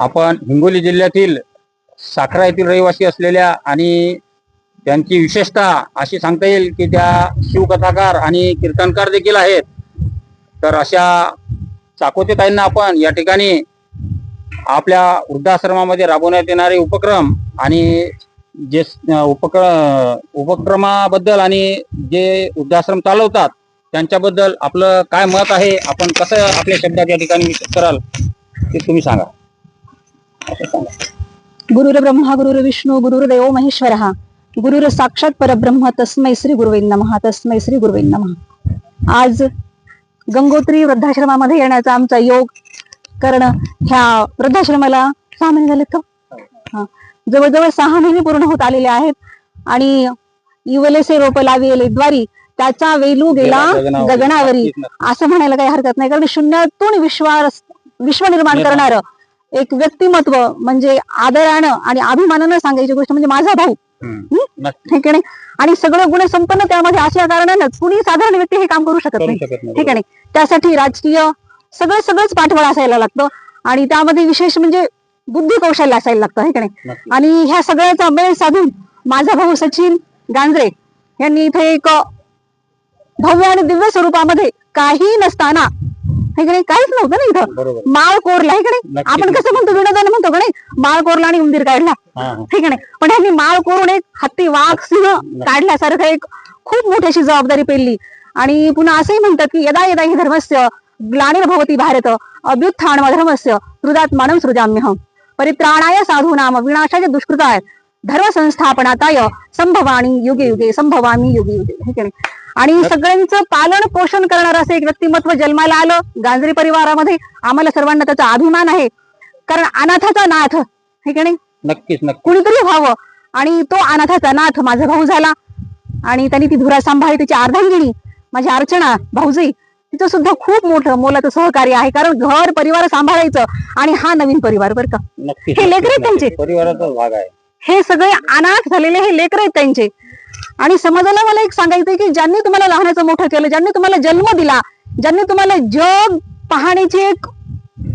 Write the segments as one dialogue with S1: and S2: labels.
S1: आपण हिंगोली जिल्ह्यातील साखरा येथील रहिवासी असलेल्या आणि त्यांची विशेषता अशी सांगता येईल की त्या शिवकथाकार आणि कीर्तनकार देखील आहेत. तर अशा चाकोते ताईंना आपण या ठिकाणी आपल्या वृद्धाश्रमामध्ये राबवण्यात येणारे उपक्रम आणि जे उपक्र उपक्रमाबद्दल आणि जे वृद्धाश्रम चालवतात त्यांच्याबद्दल आपलं काय मत आहे आपण कसं आपल्या शब्दात या ठिकाणी कराल ते तुम्ही सांगा.
S2: गुरुर ब्रह्मा गुरुर विष्णू गुरुर्देव महेश्वर गुरुर साक्षात परब्रह्म तस्मै श्री गुरुवे नमः तस्मै श्री गुरुवे नमः आज गंगोत्री वृद्धाश्रमामध्ये येण्याचा आमचा योग कारण ह्या वृद्धाश्रमाला सहा महिने झाले का हा. जवळजवळ सहा महिने पूर्ण होत आलेले आहेत आणि युवलेसे रोप लाविले द्वारी त्याचा वेलू गेला
S1: गगनावरी.
S2: असं म्हणायला काही हरकत नाही कारण शून्यातून विश्वास विश्व निर्माण. करणार एक व्यक्तिमत्व म्हणजे आदरानं आणि अभिमानानं सांगायची गोष्ट म्हणजे माझा भाऊ. ठीक आहे? आणि सगळं गुण संपन्न त्यामध्ये असल्या कारणानंच कुणी साधारण व्यक्ती हे काम करू शकत नाही. ठीक आहे त्यासाठी राजकीय सगळं सगळंच पाठबळ असायला लागतं. आणि त्यामध्ये विशेष म्हणजे बुद्धी कौशल्य असायला लागतं हे का नाही. आणि ह्या सगळ्याचा मेळ साधून माझा भाऊ सचिन गांजरे यांनी इथे एक भव्य आणि दिव्य स्वरूपामध्ये काही नसताना हे की नाही? काहीच नव्हतं ना इथं. माळ कोरला हे की नाही? आपण कसं म्हणतो विनोदाने म्हणतो का नाही? माळ कोरला आणि उंदीर काढला.
S1: हा.
S2: ठीक आहे नाही पण ह्यांनी माळ कोरून एक हत्ती वाघ सिंह काढल्यासारखं एक खूप मोठी अशी जबाबदारी पेलली. आणि पुन्हा असंही म्हणतात की यदा यदा हि धर्मस्य ग्लानिर्भवती भारत अभ्युत्थान धर्मस्य हृदात मानव सृजाम्यहम. परित्राणाय साधूनाम विनाशाय दुष्कृताय धर्म संस्थापनाताय संभवानी युगे युगे संभवामी युगे युगे. हे की नाही आणि सगळ्यांचं पालन पोषण करणारं असं एक व्यक्तिमत्व जन्माला आलं. गांजरी परिवारामध्ये आम्हाला सर्वांना त्याचा अभिमान आहे. कारण अनाथाचा नाथ. हे की नाही?
S1: नक्कीच नक्की
S2: कुणीतरी व्हावं. आणि तो अनाथाचा नाथ माझा भाऊ झाला. आणि त्यांनी ती धुरा सांभाळली तिची अर्धांगिणी माझी अर्चना भाऊजी तिचं सुद्धा खूप मोठं मोलाचं सहकार्य आहे. कारण घर परिवार सांभाळायचं आणि हा नवीन परिवार बरं का. हे लेकरं त्यांचे.
S1: परिवाराचा भाग आहे.
S2: हे सगळे अनाथ झालेले हे लेकर आहेत त्यांचे. आणि समाजाला मला एक सांगायचंय की ज्यांनी तुम्हाला लहानाचं मोठं केलं ज्यांनी तुम्हाला जन्म दिला ज्यांनी तुम्हाला जग पाहण्याची एक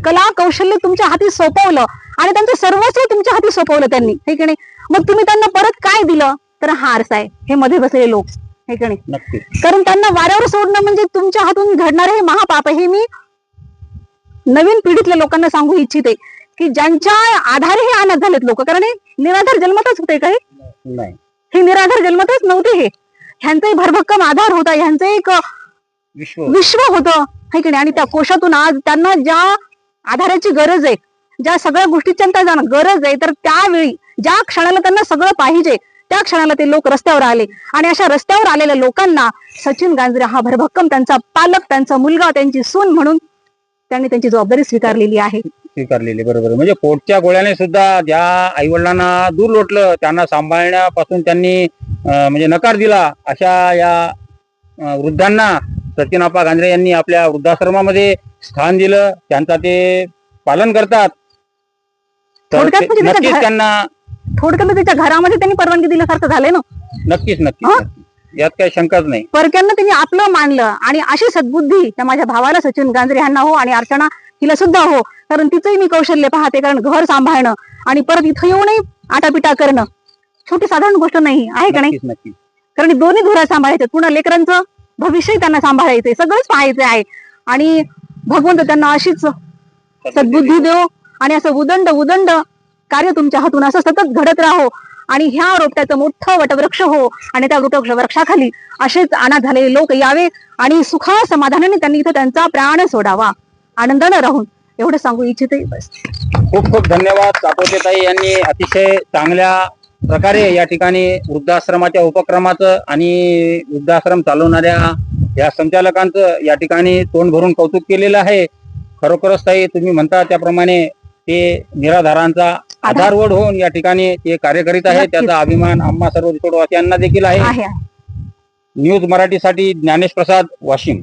S2: कला कौशल्य तुमच्या हाती सोपवलं आणि त्यांचं सर्वस्व तुमच्या हाती सोपवलं त्यांनी हे की नाही? मग तुम्ही त्यांना परत काय दिलं? तर हा आरसा आहे. हे मध्ये बसलेले लोक हे की नाही? कारण त्यांना वाऱ्यावर सोडणं म्हणजे तुमच्या हातून घडणारे हे महापाप आहे. हे मी नवीन पिढीतल्या लोकांना सांगू इच्छिते. की ज्यांच्या आधारे हे अनाथ झालेत लोक. कारण हे निराधार जन्मतच होते
S1: नाही.
S2: हे निराधार जन्मतच नव्हते हे. ह्यांचा भरभक्कम आधार होता ह्यांचं एक
S1: विश्व.
S2: विश्व होतं. है की नाही? आणि त्या कोशातून आज त्यांना ज्या आधाराची गरज आहे ज्या सगळ्या गोष्टीची त्यांना जाणं गरज आहे तर त्यावेळी ज्या क्षणाला त्यांना सगळं पाहिजे त्या क्षणाला ते लोक रस्त्यावर आले. आणि अशा रस्त्यावर आलेल्या लोकांना सचिन गांजरे हा भरभक्कम त्यांचा पालक त्यांचा मुलगा त्यांची सून म्हणून त्यांनी त्यांची जबाबदारी स्वीकारलेली आहे.
S1: स्वीकारलेली बरोबर. म्हणजे पोटच्या गोळ्याने सुद्धा ज्या आई वडिलांना दूर लोटलं त्यांना सांभाळण्यापासून त्यांनी म्हणजे नकार दिला अशा या वृद्धांना सचिनाप्पा गांधरे यांनी आपल्या वृद्धाश्रमामध्ये स्थान दिलं. त्यांचा ते पालन करतात. तर
S2: म्हणजे
S1: नक्कीच त्यांना
S2: थोडक्यात त्याच्या घरामध्ये त्यांनी परवानगी दिल्यासारखं झालंय ना?
S1: नक्कीच? नक्कीच. यात काही शंकाच नाही.
S2: परक्यांना त्यांनी आपलं मानलं आणि अशी सद्बुद्धी त्या माझ्या भावाला सचिन गांजरे यांना हो आणि अर्चना हिला सुद्धा हो. कारण तिचंही मी कौशल्य पाहते कारण घर सांभाळणं आणि परत इथं येऊनही आटापिटा करणं छोटी साधारण गोष्ट नाही. आहे का नाही? कारण दोन्ही धुरा सांभाळायचे. पुन्हा लेकरांचं भविष्यही त्यांना सांभाळायचंय सगळंच पाहायचं आहे. आणि भगवंत त्यांना अशीच सद्बुद्धी देव आणि असं उदंड उदंड कार्य तुमच्या हातून असं सतत घडत राहो आणि ह्या रोपट्याचं मोठं वटवृक्ष हो आणि त्या वृक्ष वृक्षाखाली असेच अनाथ झालेले लोक यावे आणि सुखा समाधानाने त्यांनी इथं त्यांचा प्राण सोडावा. आनंदानं राहून एवढं सांगू इच्छिते बस.
S1: खूप खूप धन्यवाद ताई यांनी अतिशय चांगल्या प्रकारे या ठिकाणी वृद्धाश्रमाच्या उपक्रमाचं आणि वृद्धाश्रम चालवणाऱ्या या संचालकांचं या ठिकाणी तोंड भरून कौतुक केलेलं आहे. खरोखरच ताई तुम्ही म्हणता त्याप्रमाणे ते निराधारांचा आधारवड होऊन या ठिकाणी ते कार्य करीत आहे. त्याचा अभिमान आम्हा सर्व छोटवासियांना देखील
S2: आहे.
S1: न्यूज मराठीसाठी ज्ञानेश प्रसाद वाशिम.